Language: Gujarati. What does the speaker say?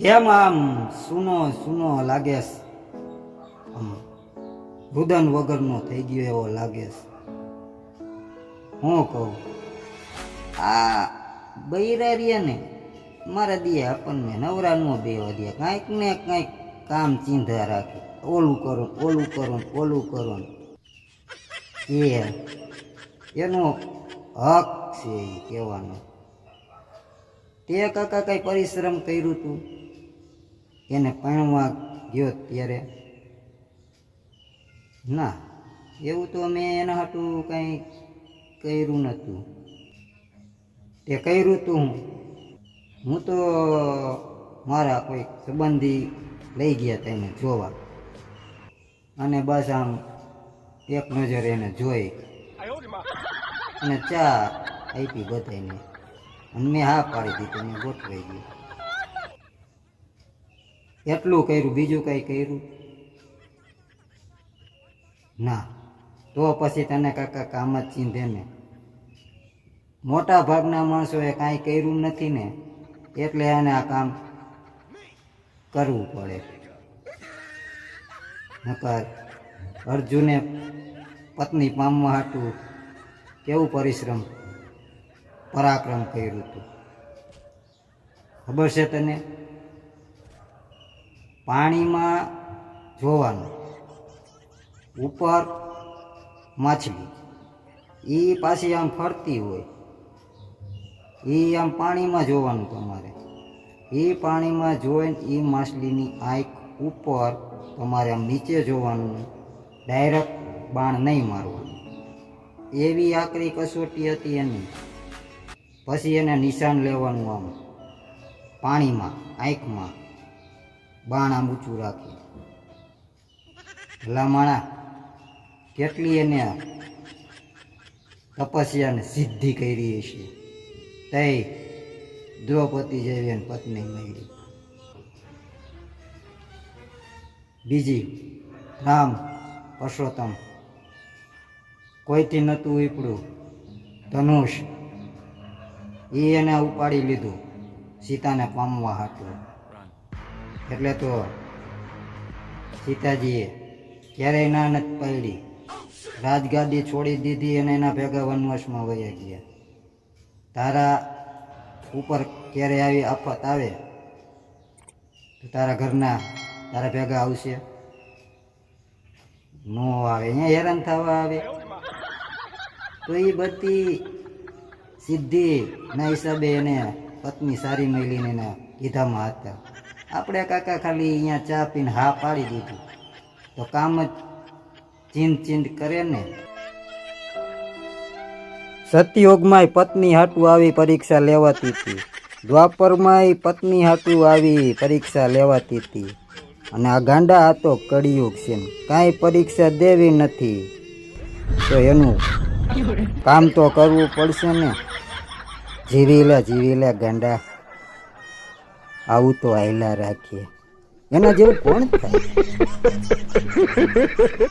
કેમ આમ સુનો સુનો લાગે રુદન વગરનો થઈ ગયો એવો લાગે હું કહું, આ બૈરા રહ્યા ને, મારા દીએ આપણને નવરા નો બેવા દે કાંઈક ને કાંઈક કામ ચીંધા રાખે. ઓલું કરો ઓલું કરો ઓલું કરો. એ એનો હક છે એ કહેવાનો. તે કાકા કઈ પરિશ્રમ કર્યું તું? એને પરણવા ગયો ત્યારે. ના, એવું તો મેં એના હાટું કંઈ કર્યું નહોતું. તે કર્યું તું હું. હું તો મારા કોઈ સંબંધી લઈ ગયા તેને જોવા. અને બસ આમ એક નજર એને જોઈ. અને ચા આપી બધાને અને મેં હા પાડી દીધી, મેં ગોઠવાઈ ગયું. એટલું કર્યું, બીજું કંઈ કર્યું? ના, તો પછી તને કાકા કામ જ ચીંધે ને. મોટા ભાગના માણસોએ કાંઈ કર્યું નથી ને, એટલે એને આ કામ કરવું પડે. નકર અર્જુને પત્ની પામવા હાટું કેવું પરિશ્રમ, પરાક્રમ કર્યું હતું ખબર છે તને? પાણીમાં જોવાનું. ઉપર માછલી. એ પાછી આમ ફરતી હોય. એ આમ પાણીમાં જોવાનું તમારે. એ પાણીમાં જોઈને એ માછલીની આંખ ઉપર તમારે આમ નીચે જોવાનું. ડાયરેક્ટ બાણ નહીં મારવાનું. એવી આકરી કસોટી હતી એની. પછી એને નિશાન લેવાનું આમ. પાણીમાં, આંખમાં. બાણ આમ ઊંચું રાખી. ભલામણા કેટલી એને તપસ્યાને સિદ્ધિ કરી છે તે દ્રૌપદી જેવી એને પત્ની મળી. બીજી, રામ પરસોત્તમ. કોઈથી નહોતું ઉપડ્યું? ધનુષ. એ એને ઉપાડી લીધું. સીતાને પામવા હાટું. એટલે તો સીતાજીએ ક્યારેય ના નથી પડી. રાજગાદી છોડી દીધી અને એના ભેગા વનવાસમાં વયા ગયા. તારા ઉપર ક્યારે આવી આફત આવે, તો તારા ઘરના તારા ભેગા આવશે. નો આવે, અહીંયા હેરાન થવા આવે. તો એ બધી સિદ્ધિ ના હિસાબે એને પત્ની સારી મળીને એને કીધામાં હતા. આપણે કાકા ખાલી અહીંયા ચા પીને હા પાડી દીધું. તો કામ જ ચીંદ ચીંદ કરે ને. સતયુગમાંય પત્ની હાટું આવી પરીક્ષા લેવાતી હતી. દ્વાપરમાંય પત્ની હાટું આવી પરીક્ષા લેવાતી હતી. અને આ ગાંડા હતો કળિયુગ છે કાંઈ પરીક્ષા દેવી નથી. તો એનું કામ તો કરવું પડશે ને. જીવી લે જીવી લે ગાંડા. આવું તો આયલા રાખીએ. એના જેવું કોણ થાય?